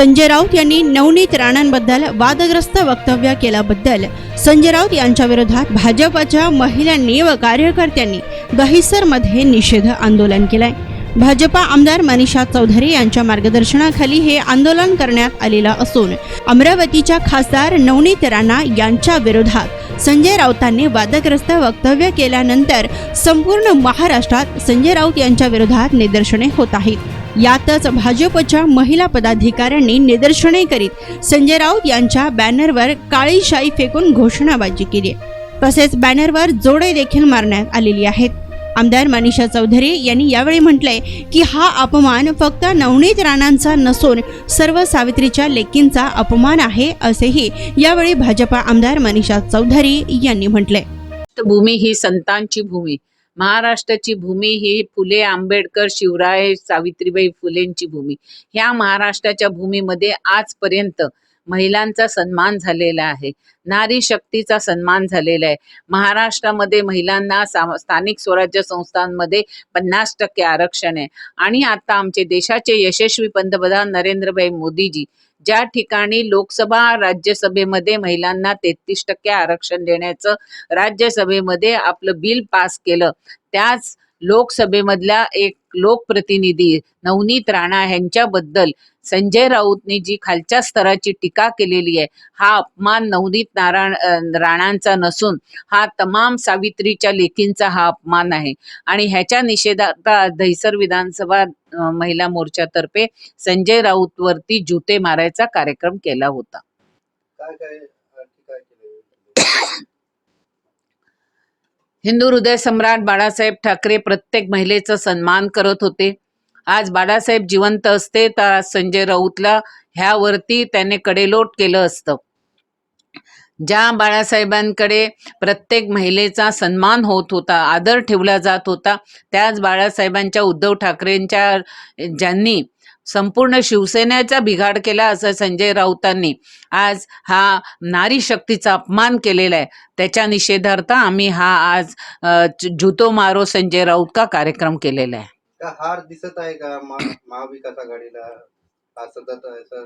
संजय राऊत यांनी नवनीत राणांबद्दल वादग्रस्त वक्तव्य केल्याबद्दल संजय राऊत यांच्या विरोधात भाजपच्या महिलांनी व कार्यकर्त्यांनी दहिसरमध्ये निषेध आंदोलन केलंय. भाजपा आमदार मनीषा चौधरी यांच्या मार्गदर्शनाखाली हे आंदोलन करण्यात आलेलं असून अमरावतीच्या खासदार नवनीत राणा यांच्या विरोधात संजय राऊतांनी वादग्रस्त वक्तव्य केल्यानंतर संपूर्ण महाराष्ट्रात संजय राऊत यांच्या विरोधात निदर्शने होत आहेत. यातच भाजपच्या महिला पदाधिकाऱ्यांनी निदर्शने करीत संजय राऊत यांच्या बॅनरवर काळी शाई फेकून घोषणाबाजी केली. तसेच बॅनरवर जोडे देखील मारण्यात आलेली आहेत. आमदार मनीषा चौधरी यांनी यावेळी म्हटलंय की हा अपमान फक्त नवनीत राणांचा नसून सर्व सावित्रीच्या लेकींचा अपमान आहे असेही यावेळी भाजपा आमदार मनीषा चौधरी यांनी म्हटलंय. भूमी ही संतांची भूमी. महाराष्ट्राची भूमी ही फुले आंबेडकर शिवराय सावित्रीबाई फुलेंची भूमी. ह्या महाराष्ट्राच्या भूमीमध्ये आजपर्यंत महिलांचा सन्मान झालेला आहे. नारी शक्तीचा सन्मान झालेला आहे. महाराष्ट्रामध्ये महिलांना स्थानिक स्वराज्य संस्थांमध्ये पन्नास टक्के आरक्षण आहे. आणि आता आमचे देशाचे यशस्वी पंतप्रधान नरेंद्रभाई मोदीजी ज्या ठिकाणी लोकसभा राज्यसभेमध्ये महिलांना तेहतीस टक्के आरक्षण देण्याचं राज्यसभेमध्ये आपलं बिल पास केलं त्याच लोकसभेमधल्या एक लोकप्रतिनिधी नवनीत राणा यांच्याबद्दल संजय राऊतने जी खालच्या स्तराची टीका केलेली आहे हा अपमान नवनीत नारायण राणांचा नसून हा तमाम सावित्रीच्या लेखींचा हा अपमान आहे. आणि ह्याच्या निषेधार्थ दहिसर विधानसभा महिला मोर्चातर्फे संजय राऊत वरती जुते मारायचा कार्यक्रम केला होता. हिंदू हृदय सम्राट बाळासाहेब ठाकरे प्रत्येक महिलेचा सन्मान करत होते. आज बाळासाहेब जिवंत असते तर आज संजय राऊतला ह्यावरती त्याने कडेलोट केलं असतं. ज्या बाळासाहेबांकडे प्रत्येक महिलेचा सन्मान होत होता आदर ठेवला जात होता त्याच बाळासाहेबांच्या उद्धव ठाकरेंच्या ज्यांनी संपूर्ण शिवसेनेचा बिघाड केला असं संजय राऊतांनी आज हा नारी शक्तीचा अपमान केलेला आहे. त्याच्या निषेधार्थ आम्ही हा आज झुतो मारो संजय राऊत का कार्यक्रम केलेला आहे. त्या हार दिसत आहे का महा- महाविकास आघाडीला? हा सतत असं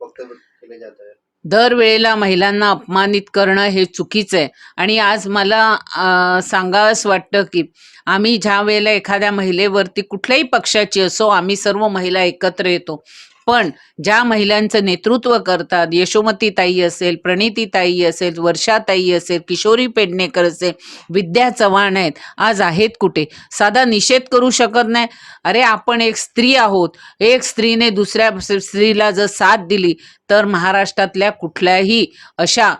वक्तव्य केले जात आहे. दरवेळेला महिलांना अपमानित करणं हे चुकीचं आहे. आणि आज मला अ, सांगावंसं वाटतं की आम्ही ज्या वेळेला एखाद्या महिलेवरती कुठल्याही पक्षाची असो आम्ही सर्व महिला एकत्र येतो. पण ज्या महिलांचं नेतृत्व करतात यशोमती ताई असेल प्रणिती ताई असेल वर्षाताई असेल किशोरी पेडणेकर असेल विद्या चव्हाण आहेत आज आहेत कुठे? साधा निषेध करू शकत नाही. अरे आपण एक स्त्री आहोत. एक स्त्रीने दुसऱ्या स्त्रीला जर साथ दिली तर महाराष्ट्रातल्या कुठल्याही अशा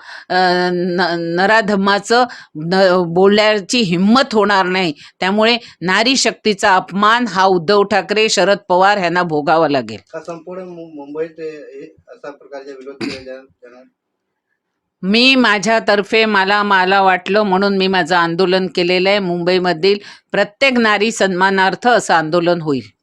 नराधमाचं न बोलण्याची हिंमत होणार नाही. त्यामुळे नारी शक्तीचा अपमान हा उद्धव ठाकरे शरद पवार यांना भोगावा लागेल. संपूर्ण मु- मुंबईत प्रकारचे विरोध जाणार मी माझ्यातर्फे मला मला वाटलं म्हणून मी माझं आंदोलन केलेलं आहे. मुंबईमधील प्रत्येक नारी सन्मानार्थ असं आंदोलन होईल.